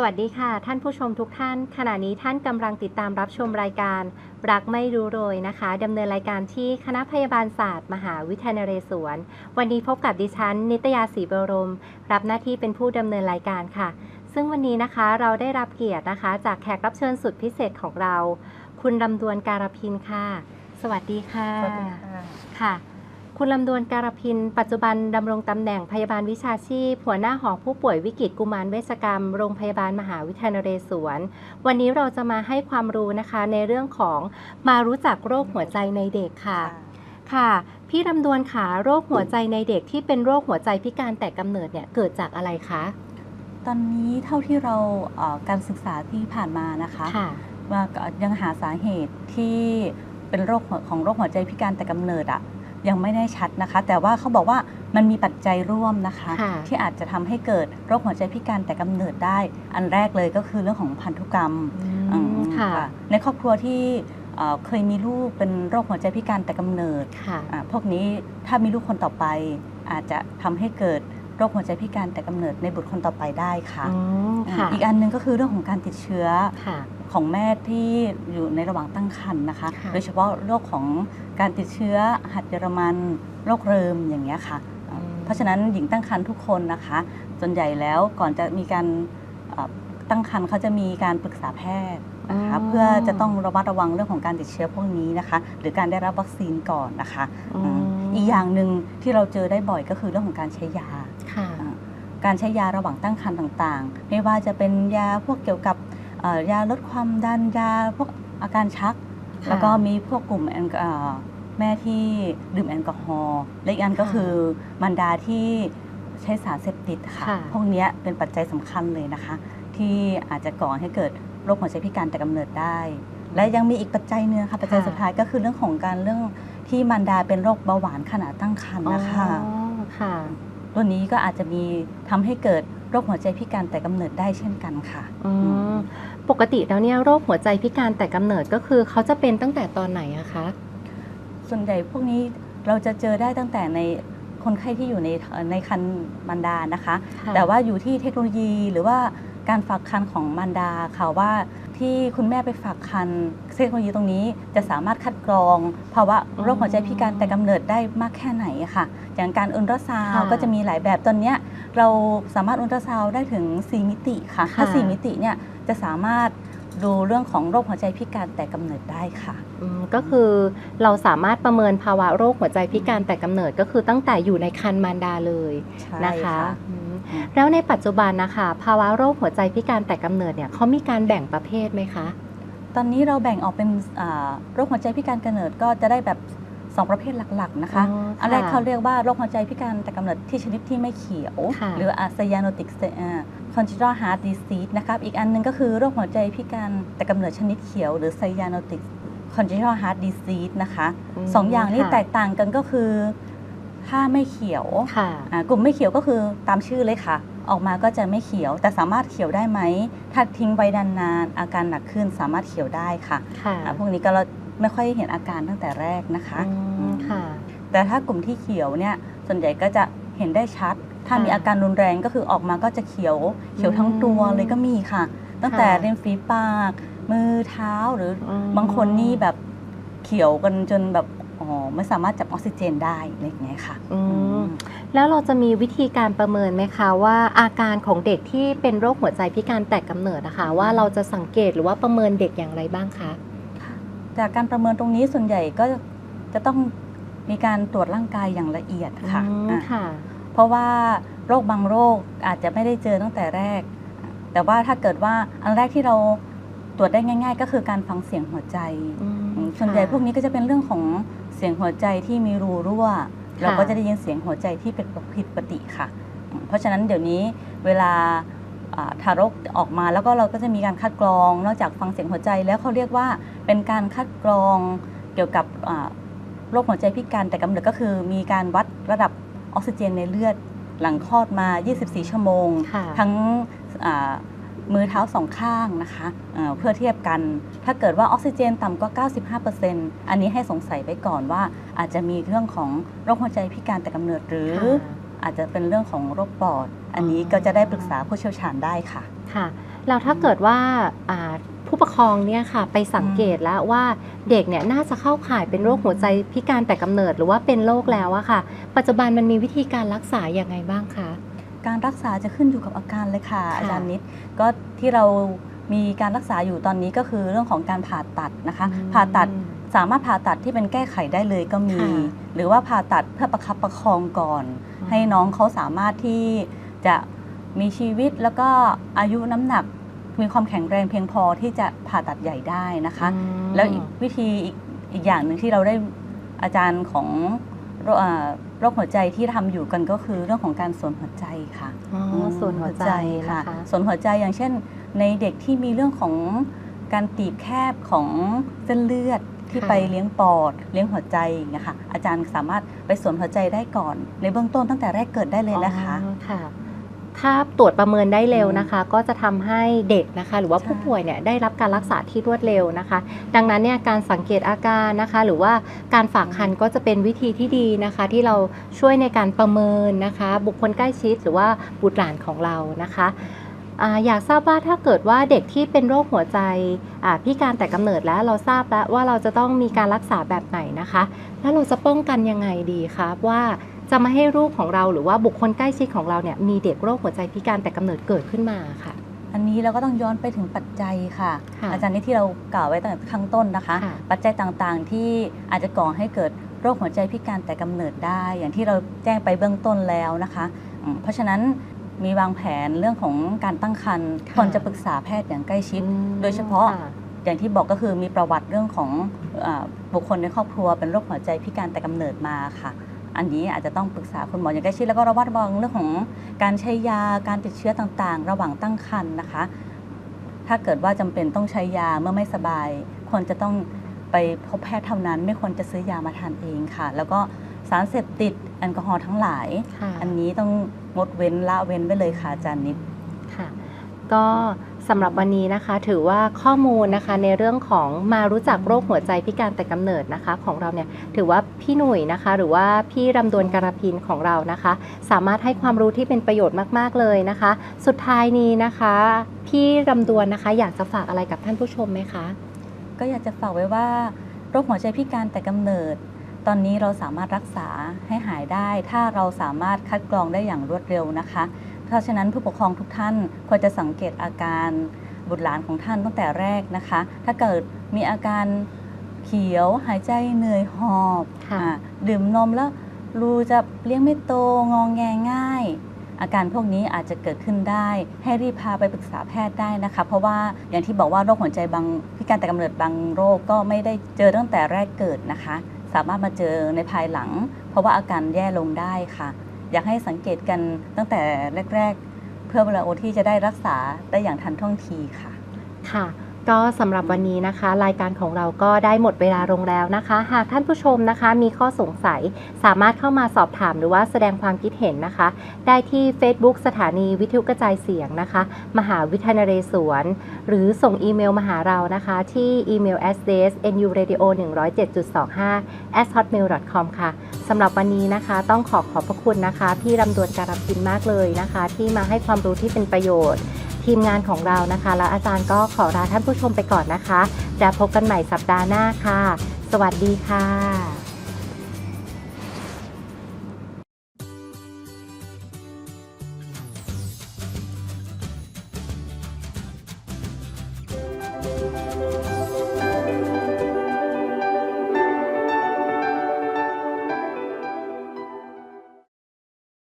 สวัสดีค่ะ ท่านผู้ชมทุกท่าน ขณะนี้ท่านกำลังติดตามรับชมรายการ รักไม่รู้โรยนะคะดำเนินรายการที่คณะพยาบาลศาสตร์ มหาวิทยาลัยนเรศวรวันนี้พบกับดิฉัน นิตยาศรีบรม รับหน้าที่เป็นผู้ดำเนินรายการค่ะ ซึ่งวันนี้นะคะเราได้รับเกียรตินะคะ จากแขกรับเชิญสุดพิเศษของเรา คุณลำดวนการพินค่ะ สวัสดีค่ะ สวัสดีค่ะค่ะ คุณลำดวนการพิน ปัจจุบันดำรงตำแหน่งพยาบาลวิชาชีพ หัวหน้าหอผู้ป่วยวิกฤตกุมารเวชกรรม โรงพยาบาลมหาวิทยาลัยนเรศวร วันนี้เราจะมาให้ความรู้นะคะในเรื่องของมารู้จักโรคหัวใจในเด็กค่ะ ค่ะ พี่ลำดวนขาโรคหัวใจในเด็กที่เป็นโรคหัวใจพิการแต่กำเนิดเนี่ยเกิดจากอะไรคะ ตอนนี้เท่าที่เราเอ่อการศึกษาที่ผ่านมานะคะค่ะว่าก็ยังหาสาเหตุที่เป็นโรคหัวของโรคหัวใจพิการแต่กำเนิดอะ ยังไม่แน่ชัดนะคะ แต่ว่าเขาบอกว่ามันมีปัจจัยร่วมนะคะ ค่ะที่อาจจะทำให้เกิดโรคหัวใจพิการแต่กำเนิดได้ อันแรกเลยก็คือเรื่องของพันธุกรรมอือืมมค่ะค่ะ ในครอบครัวที่เอ่อเคยมีลูกเป็นโรคหัวใจพิการแต่กำเนิดค่ะ อ่าพวกนี้ถ้ามีลูกคนต่อไป อาจจะทำให้เกิดโรคหัวใจพิการแต่กำเนิดในบุตรคนต่อไปได้ค่ะอืมอ่าค่ะ อีกอันหนึงก็คือเรื่องของการติดเชื้อ ค่ะ ของแม่ที่อยู่ในระหว่างตั้งครรภ์นะคะ ค่ะ โดยเฉพาะโรคของ การติดเชื้อหัดเยอรมันโรคเริมอย่างเงี้ยค่ะอืมเพราะฉะนั้นหญิงตั้งครรภ์ทุกคนนะคะส่วนใหญ่แล้วก่อนจะมีการเอ่อตั้งครรภ์เขาจะมีการปรึกษาแพทย์นะคะอ๋อเพื่อจะต้องระมัดระวังเรื่องของการติดเชื้อพวกนี้นะคะ หรือการได้รับวัคซีนก่อนนะคะอืมอีกอย่างหนึ่งที่เราเจอได้บ่อยก็คือเรื่องของการใช้ยาค่ะการใช้ยาระหว่างตั้งครรภ์ต่างๆ ไม่ว่าจะเป็นยาพวกเกี่ยวกับเอ่อยาลดความดันยาพวกอาการชักค่ะแล้วก็มีพวกกลุ่ม แอลกอเอ่อแม่ที่ดื่มแอลกอฮอล์และอีกอันก็ค่ะคือมันดาที่ใช้สารเสพติดค่ะค่ะพวกเนี้ยเป็นปัจจัยสำคัญเลยนะคะ ที่อาจจะก่อให้เกิดโรคหัวใจพิการแต่กำเนิดได้ และยังมีอีกปัจจัยหนึงค่ะปัจจัยค่ะสุดท้ายก็คือเรื่องของการเรื่องที่มันดาเป็นโรคเบาหวานขณะตั้งครรภ์นะคะอ๋อค่ะตัวนี้ก็อาจจะมีทำให้เกิดโรคหัวใจพิการแต่กำเนิดได้เช่นกันค่ะอืมปกติแล้วเนี่ยโรคหัวใจพิการแต่กำเนิดก็คือเขาจะเป็นตั้งแต่ตอนไหนอะคะ ส่วนใหญ่พวกนี้เราจะเจอได้ตั้งแต่ในคนไข้ที่อยู่ในในคันมารดานะคะค่ะแต่ว่าอยู่ที่เทคโนโลยีหรือว่าการฝากคันของมารดาค่ะว่าที่คุณแม่ไปฝากคันเทคโนโลยีตรงนี้จะสามารถคัดกรองภาวะโรคหัวใจพิการแต่กำเนิดได้มากแค่ไหนอะค่ะ อย่างการอุลตราซาวด์ค่ะก็จะมีหลายแบบตอนเนี้ยเราสามารถอุลตราซาวด์ได้ถึง 4 มิติค่ะ ถ้าค่ะ4มิติเนี่ยจะสามารถ ดูเรื่องของโรคหัวใจพิการแต่กำเนิดได้ค่ะอืมก็คือเราสามารถประเมินภาวะโรคหัวใจพิการแต่กำเนิดก็คือตั้งแต่อยู่ในครรภ์มารดาเลยใช่นะคะอืมแล้วในปัจจุบันนะคะ ภาวะโรคหัวใจพิการแต่กำเนิดเนี่ยเขามีการแบ่งประเภทไหมคะ ตอนนี้เราแบ่งออกเป็นอ่าโรคหัวใจพิการกำเนิดก็จะได้แบบ 2ประเภทหลักๆนะคะ อ๋อค่ะอันแรกเขาเรียกว่าโรคหัวใจพิการแต่กำเนิดที่ชนิดที่ไม่เขียว ค่ะ หรืออาซยาโนติกคอนจิตอลฮาร์ดดิซีสนะครับอีกอันหนึงก็คือโรคหัวใจพิการแต่กำเนิดชนิดเขียว หรือไซยาโนติกคอนจิตอลฮาร์ดดิซีสนะคะมสองอย่างนี้ค่ะแตกต่างกันก็คือ ถ้าไม่เขียวค่ะ อ่ากลุ่มไม่เขียวก็คือตามชื่อเลยค่ะ ออกมาก็จะไม่เขียว แต่สามารถเขียวได้ไหมถ้าทิ้งไว้นานๆอาการหนักขึ้นสามารถเขียวได้ค่ะ ค่ะ อ่าพวกนี้ก็เรา ไม่ค่อยเห็นอาการตั้งแต่แรกนะคะอืมค่ะ แต่ถ้ากลุ่มที่เขียวเนี่ยส่วนใหญ่ก็จะเห็นได้ชัด ถ้าค่ะมีอาการรุนแรงก็คือออกมาก็จะเขียว เขียวทั้งตัวอืมเลยก็มีค่ะ ตั้งแต่ค่ะริมฝีปาก มือเท้าหรืออมบางคนนี่แบบเขียวกันจนแบบอ๋อไม่สามารถจับออกซิเจนได้อะไรอย่างเงี้ยค่ะอือืมมแล้วเราจะมีวิธีการประเมินไหมคะ ว่าอาการของเด็กที่เป็นโรคหัวใจพิการแต่กำเนิดนะคะ ว่าเราจะสังเกตหรือว่าประเมินเด็กอย่างไรบ้างคะ จากการประเมินตรงนี้ส่วนใหญ่ก็จะต้องมีการตรวจร่างกายอย่างละเอียดค่ะอืมอะค่ะเพราะว่าโรคบางโรคอาจจะไม่ได้เจอตั้งแต่แรก แต่ว่าถ้าเกิดว่าอันแรกที่เราตรวจได้ง่าย ๆ ก็คือการฟังเสียงหัวใจอืมอืมส่วนใหญ่ค่ะพวกนี้ก็จะเป็นเรื่องของเสียงหัวใจที่มีรูรั่ว เราก็จะได้ยินเสียงหัวใจที่เป็นผิดปกติค่ะอืมเพราะฉะนั้นเดี๋ยวนี้เวลาอ่า ทารกออกมาแล้วก็เราก็จะมีการคัดกรอง นอกจากฟังเสียงหัวใจแล้วเขาเรียกว่าเป็นการคัดกรองเกี่ยวกับอ่าโรคหัวใจพิการแต่กำเนิดก็คือ มีการวัดระดับออกซิเจนในเลือดหลังคลอดมา 24 ชั่วโมงค่ะทั้งอ่ามือเท้าสองข้างนะคะเอ่อเพื่อเทียบกัน ถ้าเกิดว่าออกซิเจนต่ำกว่า 95%อันนี้ให้สงสัยไว้ก่อนว่าอาจจะมีเรื่องของโรคหัวใจพิการแต่กำเนิดหรือค่ะอาจจะเป็นเรื่องของโรคปอด อันนี้ก็จะได้ปรึกษาผู้เชี่ยวชาญได้ค่ะค่ะแล้วถ้าเกิดว่าอ่าผู้ปกครองเนี่ยค่ะ ไปสังเกตแล้วว่าเด็กเนี่ยน่าจะเข้าข่ายเป็นโรคหัวใจพิการแต่กำเนิดหรือว่าเป็นโรคแล้วอะค่ะ ปัจจุบันมันมีวิธีการรักษาอย่างไงบ้างคะการรักษาจะขึ้นอยู่กับอาการเลยค่ะค่ะอาจารย์นิดก็ที่เรามีการรักษาอยู่ตอนนี้ก็คือเรื่องของการผ่าตัดนะคะ ผ่าตัดสามารถผ่าตัดที่เป็นแก้ไขได้เลยก็มีค่ะหรือว่าผ่าตัดเพื่อประคับประคองก่อนอืมให้น้องเขาสามารถที่ จะมีชีวิตแล้วก็อายุน้ำหนักมีความแข็งแรงเพียงพอที่จะผ่าตัดใหญ่ได้นะคะอืมแล้วอีกวิธีอีกอีกอย่างหนึ่งที่เราได้อาจารย์ของโรคอ่าโรคหัวใจที่ทำอยู่กันก็คือเรื่องของการสวนหัวใจค่ะอ๋อส่วนหัวใจนะคะส่วนหัวใจอย่างเช่น ในเด็กที่มีเรื่องของการตีบแคบของเส้นเลือดที่ค่ะไปเลี้ยงปอดเลี้ยงหัวใจอย่างเงี้ยค่ะอาจารย์สามารถไปสวนหัวใจได้ก่อน ในเบื้องต้นตั้งแต่แรกเกิดได้เลยนะคะอ๋อค่ะ ถ้าตรวจประเมินได้เร็วนะคะ ก็จะทำให้เด็กนะคะ หรือว่าใช่ผู้ป่วยเนี่ยได้รับการรักษาที่รวดเร็วนะคะ ดังนั้นเนี่ยการสังเกตอาการนะคะ หรือว่าการฝากคันก็จะเป็นวิธีที่ดีนะคะ ที่เราช่วยในการประเมินนะคะ บุคคลใกล้ชิดหรือว่าบุตรหลานของเรานะคะอาอยากทราบว่าถ้าเกิดว่าเด็กที่เป็นโรคหัวใจอ่าพิการแต่กำเนิดแล้วเราทราบแล้วว่าเราจะต้องมีการรักษาแบบไหนนะคะ แล้วเราจะป้องกันยังไงดีคะว่า จะไม่ให้ลูกของเราหรือว่าบุคคลใกล้ชิดของเราเนี่ยมีเด็กโรคหัวใจพิการแต่กำเนิดเกิดขึ้นมาค่ะ อันนี้เราก็ต้องย้อนไปถึงปัจจัยค่ะค่ะอาจารย์นี่ที่เรากล่าวไว้ตั้งแต่ข้างต้นนะคะค่ะปัจจัยต่างๆที่อาจจะก่อให้เกิดโรคหัวใจพิการแต่กำเนิดได้ อย่างที่เราแจ้งไปเบื้องต้นแล้วนะคะอืมเพราะฉะนั้นมีวางแผนเรื่องของการตั้งครรภ์ค่ะควรจะปรึกษาแพทย์อย่างใกล้ชิดอืมโดยเฉพาะค่อย่างที่บอกก็คือมีประวัติเรื่องของเออบุคคลในครอบครัวเป็นโรคหัวใจพิการแต่กำเนิดมาค่ะ อันนี้อาจจะต้องปรึกษาคุณหมออย่างใกล้ชิดแล้วก็ระวัดระวังเรื่องของการใช้ยาการติดเชื้อต่างๆ ระหว่างตั้งครรภ์นะคะ ถ้าเกิดว่าจำเป็นต้องใช้ยาเมื่อไม่สบาย ควรจะต้องไปพบแพทย์เท่านั้น ไม่ควรจะซื้อยามาทานเองค่ะ แล้วก็สารเสพติดแอลกอฮอล์ทั้งหลาย อันนี้ต้องงดเว้นละเว้นไปเลยค่ะอาจารย์นิดค่ะ ก็ สำหรับวันนี้นะคะ ถือว่าข้อมูลนะคะในเรื่องของมารู้จักโรคหัวใจพิการแต่กำเนิดนะคะ ของเราเนี่ยถือว่าพี่หนุ่ยนะคะ หรือว่าพี่รำดวนการพินของเรานะคะ สามารถให้ความรู้ที่เป็นประโยชน์มากๆเลยนะคะ สุดท้ายนี้นะคะ พี่รำดวนนะคะ อยากจะฝากอะไรกับท่านผู้ชมไหมคะ ก็อยากจะฝากไว้ว่าโรคหัวใจพิการแต่กำเนิด ตอนนี้เราสามารถรักษาให้หายได้ ถ้าเราสามารถคัดกรองได้อย่างรวดเร็วนะคะ เพราะฉะนั้นผู้ปกครองทุกท่านควรจะสังเกตอาการบุตรหลานของท่านตั้งแต่แรกนะคะ ถ้าเกิดมีอาการเขียวหายใจเหนื่อยหอบค่ะอ่าดื่มนมแล้วรูจะเลี้ยงไม่โตงองแงง่าย อาการพวกนี้อาจจะเกิดขึ้นได้ ให้รีบพาไปปรึกษาแพทย์ได้นะคะ เพราะว่าอย่างที่บอกว่าโรคหัวใจบางพิการแต่กำเนิดบางโรคก็ไม่ได้เจอตั้งแต่แรกเกิดนะคะ สามารถมาเจอในภายหลัง เพราะว่าอาการแย่ลงได้ค่ะ อยากให้สังเกตกันตั้งแต่แรก ๆ เพื่อเวลาโอที่จะได้รักษาได้อย่างทันท่วงทีค่ะ ค่ะ ก็สำหรับวันนี้นะคะ รายการของเราก็ได้หมดเวลาลงแล้วนะคะ หากท่านผู้ชมนะคะ มีข้อสงสัยสามารถเข้ามาสอบถามหรือว่าแสดงความคิดเห็นนะคะ ได้ที่ Facebook สถานีวิทยุกระจายเสียงนะคะ มหาวิทยาลัยนเรศวรหรือส่งอีเมลมาหาเรานะคะ ที่อีเมล address nuradio 107.25 at hotmail com ค่ะสำหรับวันนี้นะคะ ต้องขอขอบพระคุณนะคะ พี่รำดวนการพินมากเลยนะคะ ที่มาให้ความรู้ที่เป็นประโยชน์ ทีมงานของเรานะคะ แล้วอาจารย์ก็ขอลาท่านผู้ชมไปก่อนนะคะ จะพบกันใหม่สัปดาห์หน้าค่ะ สวัสดีค่ะ